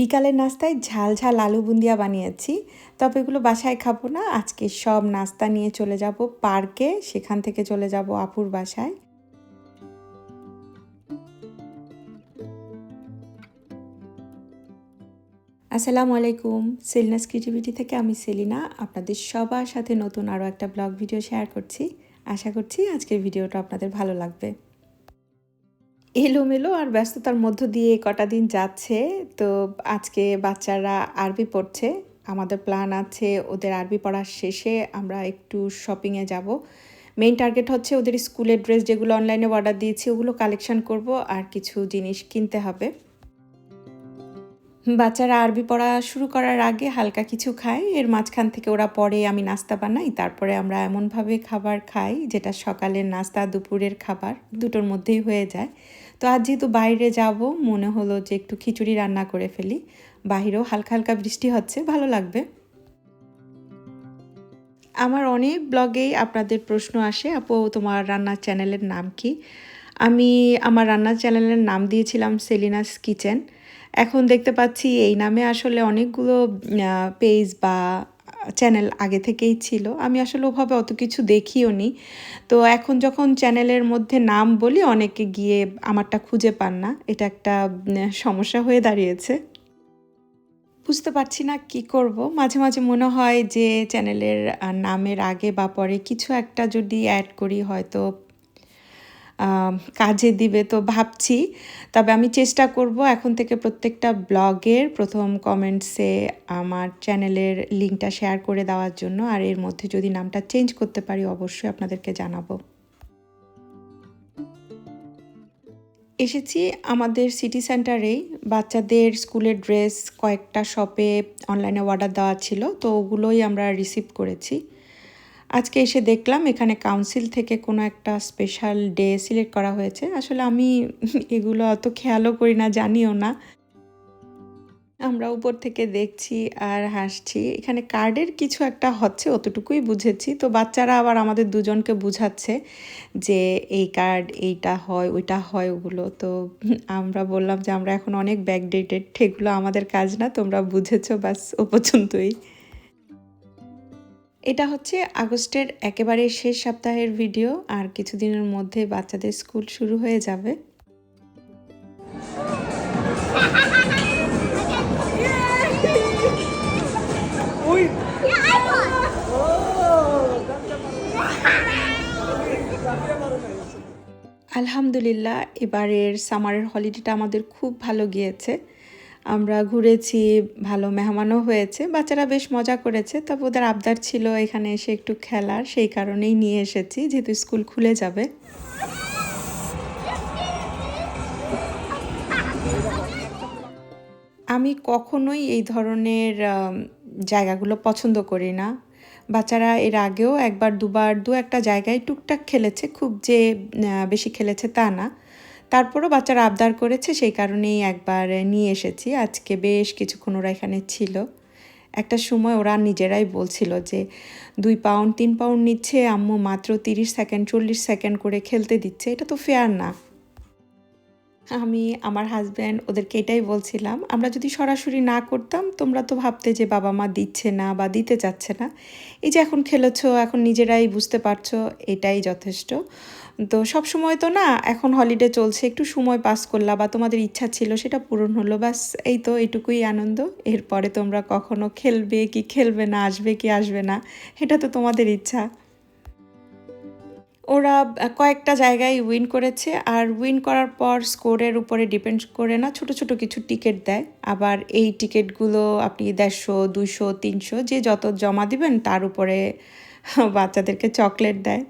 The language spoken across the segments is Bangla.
বিকালের নাস্তায় ঝাল ঝাল আলু বুন্দিয়া বানিয়েছি। তবে এগুলো বাসায় খাব না। আজকে সব নাস্তা নিয়ে চলে যাব পার্কে। সেখান থেকে চলে যাব আপুর বাসায়। আসসালামু আলাইকুম। সেলিনাস ক্রিয়েটিভিটি থেকে আমি সেলিনা। আপনাদের সবার সাথে নতুন আরও একটা ব্লগ ভিডিও শেয়ার করছি। আশা করছি আজকের ভিডিওটা আপনাদের ভালো লাগবে। এলোমেলো আর ব্যস্ততার মধ্য দিয়ে কটা দিন যাচ্ছে। তো আজকে বাচ্চারা আরবি পড়ছে, আমাদের প্ল্যান আছে ওদের আরবি পড়ার শেষে আমরা একটু শপিংয়ে যাব। মেইন টার্গেট হচ্ছে ওদের স্কুলের ড্রেস যেগুলো অনলাইনে অর্ডার দিয়েছি, ওগুলো কালেকশন করব আর কিছু জিনিস কিনতে হবে। বাচ্চারা আরবি পড়া শুরু করার আগে হালকা কিছু খায়, এর মাঝখান থেকে ওরা পরে আমি নাস্তা বানাই, তারপরে আমরা এমনভাবে খাবার খাই, যেটা সকালের নাস্তা, দুপুরের খাবার, দুটোর মধ্যেই হয়ে যায়। তো আজ যেহেতু বাইরে যাব, মনে হলো যে একটু খিচুড়ি রান্না করে ফেলি। বাহিরেও হালকা হালকা বৃষ্টি হচ্ছে, ভালো লাগবে। আমার অনেক ব্লগেই আপনাদের প্রশ্ন আসে, আপু, তোমার রান্নার চ্যানেলের নাম কি? আমি আমার রান্নার চ্যানেলের নাম দিয়েছিলাম সেলিনাস কিচেন। এখন দেখতে পাচ্ছি এই নামে আসলে অনেকগুলো পেজ বা চ্যানেল আগে থেকেই ছিল। আমি আসলে ওভাবে অত কিছু দেখিও নি। তো এখন যখন চ্যানেলের মধ্যে নাম বলি, অনেকে গিয়ে আমারটা খুঁজে পান না। এটা একটা সমস্যা হয়ে দাঁড়িয়েছে। বুঝতে পারছি না কি করব। মাঝে মাঝে মনে হয় যে চ্যানেলের নামের আগে বা পরে কিছু একটা যদি অ্যাড করি, হয়তো কাজে দিবে তো ভাবছি। তবে আমি চেষ্টা করব এখন থেকে প্রত্যেকটা ব্লগের প্রথম কমেন্টসে আমার চ্যানেলের লিঙ্কটা শেয়ার করে দেওয়ার জন্য। আর এর মধ্যে যদি নামটা চেঞ্জ করতে পারি, অবশ্যই আপনাদেরকে জানাব। এসেছি আমাদের সিটি সেন্টারেই বাচ্চাদের স্কুলের ড্রেস কয়েকটা শপে অনলাইনে অর্ডার দেওয়া ছিল, তো ওগুলোই আমরা রিসিভ করেছি। আজকে এসে দেখলাম এখানে কাউন্সিল থেকে কোনো একটা স্পেশাল ডে সিলেক্ট করা হয়েছে। আসলে আমি এগুলো অত খেয়ালও করি না, জানিও না। আমরা উপর থেকে দেখছি আর হাসছি। এখানে কার্ডের কিছু একটা হচ্ছে, অতটুকুই বুঝেছি। তো বাচ্চারা আবার আমাদের দুজনকে বুঝাচ্ছে যে এই কার্ড এইটা হয়, ওইটা হয় ওগুলো। তো আমরা বললাম যে, আমরা এখন অনেক ব্যাকডেটেড এগুলো আমাদের কাজ না, তোমরা বুঝেছ বাস ও পর্যন্তই। এটা হচ্ছে আগস্টের একেবারে শেষ সপ্তাহের ভিডিও আর কিছুদিনের মধ্যে বাচ্চাদের স্কুল শুরু হয়ে যাবে। আলহামদুলিল্লাহ এবারের সামারের হলিডেটা আমাদের খুব ভালো গিয়েছে। আমরা ঘুরেছি, ভালো মেহমানও হয়েছে, বাচ্চারা বেশ মজা করেছে, তবে ওদের আবদার ছিল এখানে এসে একটু খেলার, সেই কারণেই নিয়ে এসেছি, যেহেতু স্কুল খুলে যাবে। আমি কখনোই এই ধরনের জায়গাগুলো পছন্দ করি না। বাচ্চারা এর আগেও একবার, দুবার, দু একটা জায়গায় টুকটাক খেলেছে, খুব যে বেশি খেলেছে তা না। তারপরও বাচ্চারা আবদার করেছে, সেই কারণেই একবার নিয়ে এসেছি। আজকে বেশ কিছুক্ষণ ওরা এখানে ছিল। একটা সময় ওরা নিজেরাই বলছিল যে, দুই পাউন্ড, তিন পাউন্ড নিচ্ছে, আম্মু মাত্র তিরিশ সেকেন্ড, চল্লিশ সেকেন্ড করে খেলতে দিচ্ছে। এটা তো ফেয়ার না। আমি, আমার হাজব্যান্ড ওদেরকে এটাই বলছিলাম, আমরা যদি সরাসরি না করতাম, তোমরা তো ভাবতে যে বাবা মা দিচ্ছে না বা দিতে চাচ্ছে না। এই যে এখন খেলেছো, এখন নিজেরাই বুঝতে পারছ, এটাই যথেষ্ট। তো সব সময় তো না, এখন হলিডে চলছে, একটু সময় পাস করলা বা তোমাদের ইচ্ছা ছিল সেটা পূরণ হলো, ব্যাস এই তো এটুকুই আনন্দ। এরপরে তোমরা কখনো খেলবে কি খেলবে না, আসবে কি আসবে না, এটা তো তোমাদের ইচ্ছা। ওরা কয়েকটা জায়গায় উইন করেছে, আর উইন করার পর স্কোরের উপরে ডিপেন্ড করে না, ছোট ছোট কিছু টিকিট দেয়। আবার এই টিকিটগুলো আপনি দেড়শো দুশো তিনশো, যে যত জমা দিবেন তার উপরে বাচ্চাদেরকে চকলেট দেয়।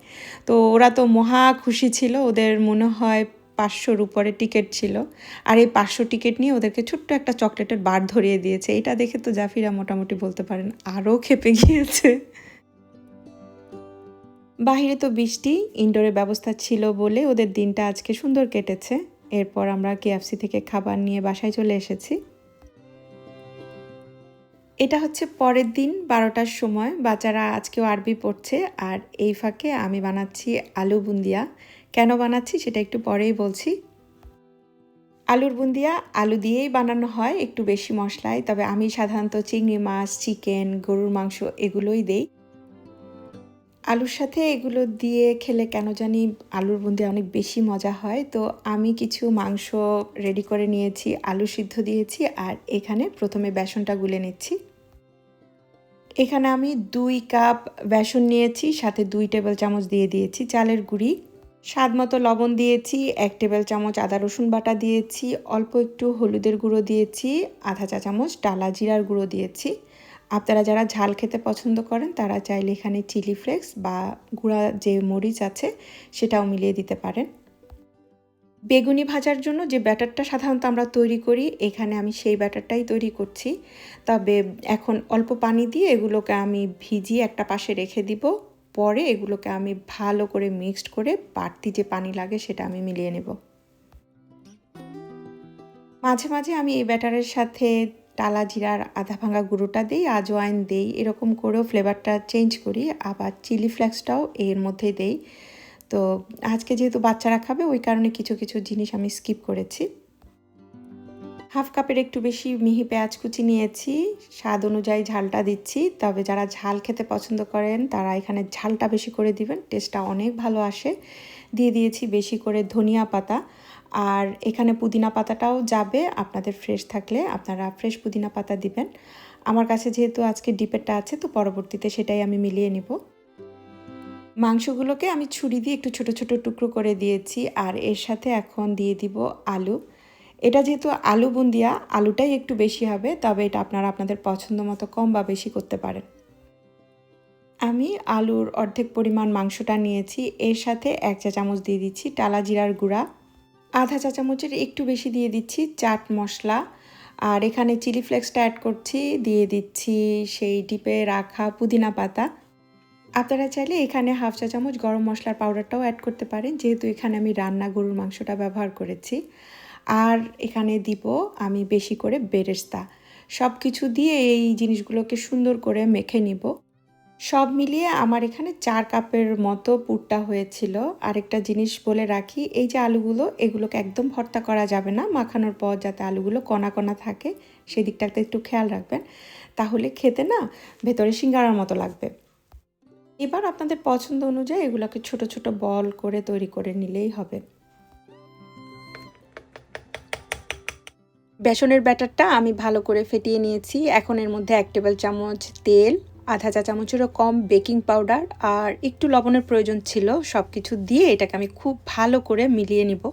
তো ওরা তো মহা খুশি ছিল, ওদের মনে হয় পাঁচশোর উপরে টিকিট ছিল। আর এই পাঁচশো টিকিট নিয়ে ওদেরকে ছোট্ট একটা চকলেটের বার ধরিয়ে দিয়েছে। এটা দেখে তো জাফিরা মোটামুটি বলতে পারেন আরও খেপে গিয়েছে। বাহিরে তো বৃষ্টি ইনডোরের ব্যবস্থা ছিল বলে ওদের দিনটা আজকে সুন্দর কেটেছে। এরপর আমরা কেএফসি থেকে খাবার নিয়ে বাসায় চলে এসেছি। এটা হচ্ছে পরের দিন বারোটার সময়। বাচ্চারা আজকেও আরবি পড়ছে। আর এই ফাঁকে আমি বানাচ্ছি আলু বুন্দিয়া। কেন বানাচ্ছি সেটা একটু পরেই বলছি। আলুর বুন্দিয়া আলু দিয়েই বানানো হয়, একটু বেশি মশলায়। তবে আমি সাধারণত চিংড়ি মাছ, চিকেন, গরুর মাংস এগুলোই দেই। আলুর সাথে এগুলো দিয়ে খেলে কেন জানি আলুর বুন্দি অনেক বেশি মজা হয়। তো আমি কিছু মাংস রেডি করে নিয়েছি, আলু সিদ্ধ দিয়েছি। আর এখানে প্রথমে বেসনটা গুলে নিচ্ছি। এখানে আমি দুই কাপ বেসন নিয়েছি, সাথে দুই টেবিল চামচ দিয়ে দিয়েছি চালের গুঁড়ি। স্বাদ মতো লবণ দিয়েছি, এক টেবিল চামচ আদা রসুন বাটা দিয়েছি, অল্প একটু হলুদের গুঁড়ো দিয়েছি, আধা চা চামচ ডালা জিরার গুঁড়ো দিয়েছি। আপনারা যারা ঝাল খেতে পছন্দ করেন, তারা চাইলে এখানে চিলি ফ্লেক্স বা গুঁড়া যে মরিচ আছে, সেটাও মিলিয়ে দিতে পারেন। বেগুনি ভাজার জন্য যে ব্যাটারটা সাধারণত আমরা তৈরি করি, এখানে আমি সেই ব্যাটারটাই তৈরি করছি। তবে এখন অল্প পানি দিয়ে এগুলোকে আমি ভিজিয়ে একটা পাশে রেখে দিব। পরে এগুলোকে আমি ভালো করে মিক্সড করে বাড়তি যে পানি লাগে সেটা আমি মিলিয়ে নেব। মাঝে মাঝে আমি এই ব্যাটারের সাথে টালা জিরার আধা ভাঙা গুঁড়োটা দিই আজওয়াইন দেই, এরকম করেও ফ্লেভারটা চেঞ্জ করি। আবার চিলি ফ্লেক্সটাও এর মধ্যে দেই। তো আজকে যেহেতু বাচ্চারা খাবে, ওই কারণে কিছু কিছু জিনিস আমি স্কিপ করেছি। হাফ কাপের একটু বেশি মিহি পেঁয়াজ কুচি নিয়েছি, স্বাদ অনুযায়ী ঝালটা দিচ্ছি, তবে যারা ঝাল খেতে পছন্দ করেন, তারা এখানে ঝালটা বেশি করে দিবেন টেস্টটা অনেক ভালো আসে। দিয়ে দিয়েছি বেশি করে ধনিয়া পাতা, আর এখানে পুদিনা পাতাটাও যাবে, আপনাদের ফ্রেশ থাকলে আপনারা ফ্রেশ পুদিনা পাতা দিবেন। আমার কাছে যেহেতু আজকে ডিপেরটা আছে, তো পরবর্তীতে সেটাই আমি মিলিয়ে নিব। মাংসগুলোকে আমি ছুরি দিয়ে একটু ছোট ছোট টুকরো করে দিয়েছি আর এর সাথে এখন দিয়ে দিব আলু। এটা যেহেতু আলু বুন্দিয়া, আলুটাই একটু বেশি হবে, তবে এটা আপনারা আপনাদের পছন্দ মতো কম বা বেশি করতে পারেন। আমি আলুর অর্ধেক পরিমাণ মাংসটা নিয়েছি, এর সাথে এক চা চামচ দিয়ে দিচ্ছি টালা জিরার গুঁড়া, আধা চা চামচের একটু বেশি দিয়ে দিচ্ছি চাট মশলা, আর এখানে চিলি ফ্লেক্সটা অ্যাড করছি, দিয়ে দিচ্ছি সেই ডিপে রাখা পুদিনা পাতা। আপনারা চাইলে এখানে হাফ চা চামচ গরম মশলার পাউডারটাও অ্যাড করতে পারেন। যেহেতু এখানে আমি রান্না গরুর মাংসটা ব্যবহার করেছি। আর এখানে দিব আমি বেশি করে বেরেস্তা। সব কিছু দিয়ে এই জিনিসগুলোকে সুন্দর করে মেখে নিব। সব মিলিয়ে আমার এখানে চার কাপের মতো পুরটা হয়েছিল। আরেকটা জিনিস বলে রাখি, এই যে আলুগুলো, এগুলোকে একদম ভর্তা করা যাবে না। মাখানোর পর যাতে আলুগুলো কণা কণা থাকে সেই দিকটাতে একটু খেয়াল রাখবেন। তাহলে খেতে না ভেতরে সিঙ্গারার মতো লাগবে। এবার আপনাদের পছন্দ অনুযায়ী এগুলোকে ছোট ছোট বল করে তৈরি করে নিলেই হবে। বেসনের ব্যাটারটা আমি ভালো করে ফেটিয়ে নিয়েছি। এখন এর মধ্যে এক টেবিল চামচ তেল, আধা চা চামচেরও কম বেকিং পাউডার আর একটু লবণের প্রয়োজন ছিল সব কিছু দিয়ে এটাকে আমি খুব ভালো করে মিলিয়ে নিব।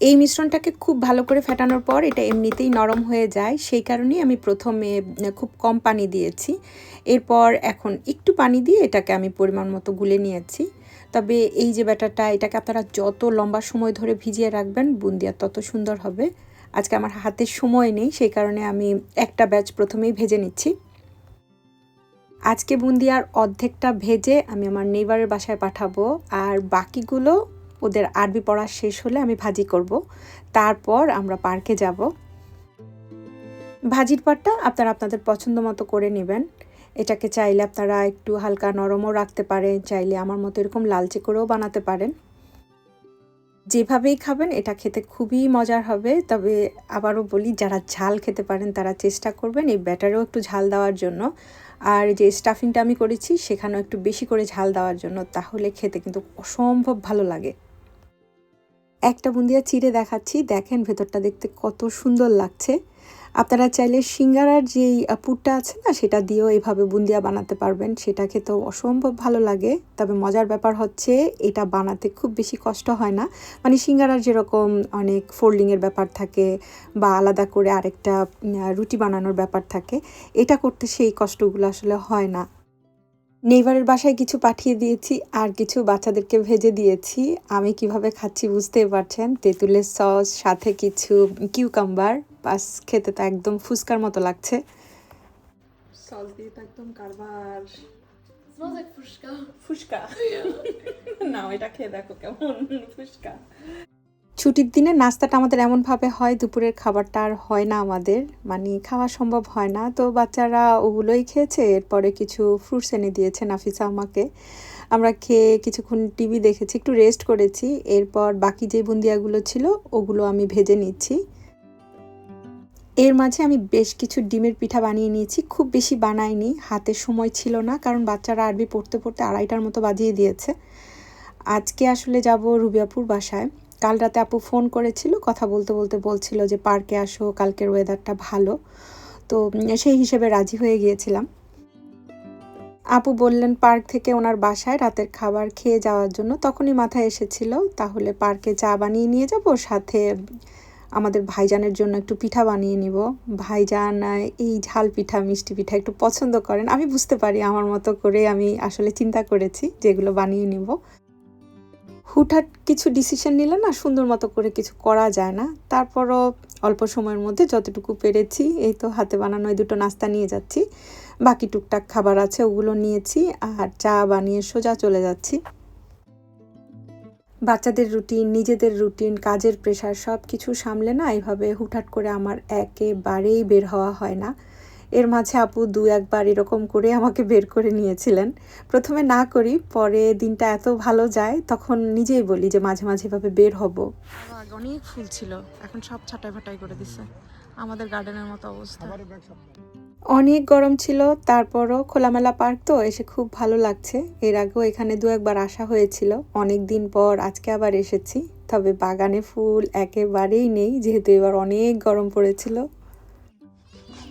এই মিশ্রণটাকে খুব ভালো করে ফেটানোর পর এটা এমনিতেই নরম হয়ে যায়। সেই কারণেই আমি প্রথমে খুব কম পানি দিয়েছি। এরপর এখন একটু পানি দিয়ে এটাকে আমি পরিমাণ মতো গুলে নিয়েছি। তবে এই যে ব্যাটারটা, এটাকে আপনারা যত লম্বা সময় ধরে ভিজিয়ে রাখবেন, বুন্দিয়া তত সুন্দর হবে। আজকে আমার হাতে সময় নেই, সেই কারণে আমি একটা ব্যাচ প্রথমেই ভেজে নিচ্ছি। আজকে বুন্দিয়ার অর্ধেকটা ভেজে আমি আমার নেইবারের বাসায় পাঠাবো। আর বাকিগুলো ওদের আরবি পড়া শেষ হলে আমি ভাজি করব। তারপর আমরা পার্কে যাব। ভাজির পাটটা আপনারা আপনাদের পছন্দ মতো করে নেবেন। এটাকে চাইলে আপনারা একটু হালকা নরমও রাখতে পারেন, চাইলে আমার মতো এরকম লালচে করেও বানাতে পারেন। যেভাবেই খাবেন, এটা খেতে খুবই মজার হবে। তবে আবারও বলি, যারা ঝাল খেতে পারেন, তারা চেষ্টা করবেন এই ব্যাটারেও একটু ঝাল দেওয়ার জন্য। আর যে স্টাফিংটা আমি করেছি, সেখানেও একটু বেশি করে ঝাল দেওয়ার জন্য। তাহলে খেতে কিন্তু অসম্ভব ভালো লাগে। একটা বুন্দিয়া চিড়ে দেখাচ্ছি। দেখেন ভেতরটা দেখতে কত সুন্দর লাগছে। আপনারা চাইলে সিঙ্গারার যেই পুরটা আছে না, সেটা দিয়েও এভাবে বুন্দিয়া বানাতে পারবেন। সেটা খেতেও অসম্ভব ভালো লাগে। তবে মজার ব্যাপার হচ্ছে, এটা বানাতে খুব বেশি কষ্ট হয় না। মানে সিঙ্গারার যেরকম অনেক ফোল্ডিংয়ের ব্যাপার থাকে বা আলাদা করে আরেকটা রুটি বানানোর ব্যাপার থাকে, এটা করতে সেই কষ্টগুলো আসলে হয় না। নেইবারের বাসায় কিছু পাঠিয়ে দিয়েছি আর কিছু বাচ্চাদেরকে ভেজে দিয়েছি। আমি কীভাবে খাচ্ছি বুঝতেই পারছেন? তেঁতুলের সস সাথে কিছু কিউকাম্বার বাস খেতে তো একদম ফুচকার মতো লাগছে। সস দিয়ে তো একদম কারবার। Smells like fushka. ফুচকা। না এটা খেয়ে দেখো কেমন ফুচকা। ছুটির দিনে নাস্তাটা আমাদের এমনভাবে হয়, দুপুরের খাবারটা আর হয় না আমাদের। মানে খাওয়া সম্ভব হয় না। তো বাচ্চারা ওগুলোই খেয়েছে, এরপরে কিছু ফ্রুটস এনে দিয়েছে নাফিসা আমাকে। আমরা খেয়ে কিছুক্ষণ টিভি দেখেছি, একটু রেস্ট করেছি। এরপর বাকি যে বুন্দিয়াগুলো ছিল, ওগুলো আমি ভেজে নিচ্ছি। এর মাঝে আমি বেশ কিছু ডিমের পিঠা বানিয়ে নিয়েছি, খুব বেশি বানাইনি, হাতে সময় ছিল না, কারণ বাচ্চারা আরবি পড়তে পড়তে আড়াইটার মতো বাজিয়ে দিয়েছে। আজকে আসলে যাব রুবিয়াপুর বাসায়। কাল রাতে আপু ফোন করেছিল, কথা বলতে বলতে বলছিল যে পার্কে আসো, কালকের ওয়েদারটা ভালো। তো সেই হিসেবে রাজি হয়ে গিয়েছিলাম। আপু বললেন পার্ক থেকে ওনার বাসায় রাতের খাবার খেয়ে যাওয়ার জন্য। তখনই মাথায় এসেছিল, তাহলে পার্কে চা বানিয়ে নিয়ে যাব, সাথে আমাদের ভাইজানের জন্য একটু পিঠা বানিয়ে নিব। ভাইজান, এই ঝাল পিঠা, মিষ্টি পিঠা একটু পছন্দ করেন। আমি বুঝতে পারি আমার মতো করে আমি আসলে চিন্তা করেছি যেগুলো বানিয়ে নিব। হুটহাট কিছু ডিসিশন নিলে না সুন্দর মতো করে কিছু করা যায় না। তারপরও অল্প সময়ের মধ্যে যতটুকু পেরেছি, এই তো হাতে বানানো এই দুটো নাস্তা নিয়ে যাচ্ছি। বাকি টুকটাক খাবার আছে, ওগুলো নিয়েছি, আর চা বানিয়ে সোজা চলে যাচ্ছি। বাচ্চাদের রুটিন নিজেদের রুটিন কাজের প্রেশার সব কিছু সামলে না এইভাবে হুটহাট করে আমার একেবারেই বের হওয়া হয় না। এর মাঝে আপু দু একবার এরকম করে আমাকে বের করে নিয়েছিলেন। প্রথমে না করি পরে দিনটা এত ভালো যায় তখন নিজেই বলি যে মাঝে মাঝে এভাবে বের হব। আগে অনেক ফুল ছিল এখন সব ছাটাই ফাটাই করে দিছে। আমাদের গার্ডেনের মতো অবস্থা। অনেক গরম ছিল তারপরও খোলামেলা পার্ক তো এসে খুব ভালো লাগছে। এর আগেও এখানে দু একবার আসা হয়েছিল। অনেক দিন পর আজকে আবার এসেছি তবে বাগানে ফুল একেবারেই নেই যেহেতু এবার অনেক গরম পড়েছিল।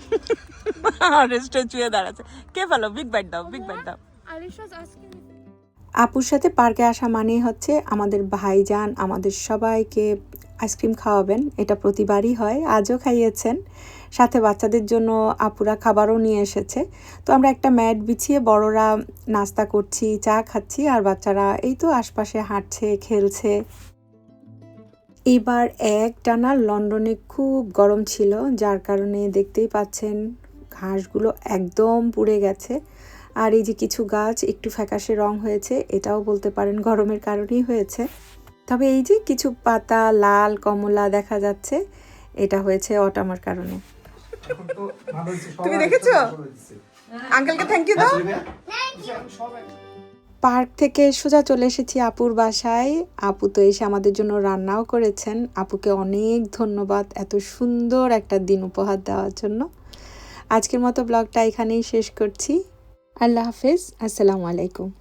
দাঁড়াচ্ছে। আপুর সাথে পার্কে আসা মানেই হচ্ছে আমাদের ভাইজান আমাদের সবাইকে আইসক্রিম খাওয়াবেন। এটা প্রতিবারই হয়, আজও খাইয়েছেন। সাথে বাচ্চাদের জন্য আপুরা খাবারও নিয়ে এসেছে। তো আমরা একটা ম্যাট বিছিয়ে বড়রা নাস্তা করছি, চা খাচ্ছি, আর বাচ্চারা এই তো আশপাশে হাঁটছে, খেলছে। এইবার এক টানা লন্ডনে খুব গরম ছিল যার কারণে দেখতেই পাচ্ছেন ঘাসগুলো একদম পুড়ে গেছে। আর এই যে কিছু গাছ একটু ফ্যাকাশে রং হয়েছে এটাও বলতে পারেন গরমের কারণেই হয়েছে। তবে এই যে কিছু পাতা লাল কমলা দেখা যাচ্ছে এটা হয়েছে অটামার কারণে। তুমি দেখেছ? আঙ্কেলকে থ্যাংক ইউ দাও। পার্ক থেকে সোজা চলে এসেছি আপুর বাসায়। আপু তো এসে আমাদের জন্য রান্নাও করেছেন। আপুকে অনেক ধন্যবাদ এত সুন্দর একটা দিন উপহার দেওয়ার জন্য। আজকের মতো ব্লগটা এখানেই শেষ করছি। আল্লাহ হাফেজ। আসসালামু আলাইকুম।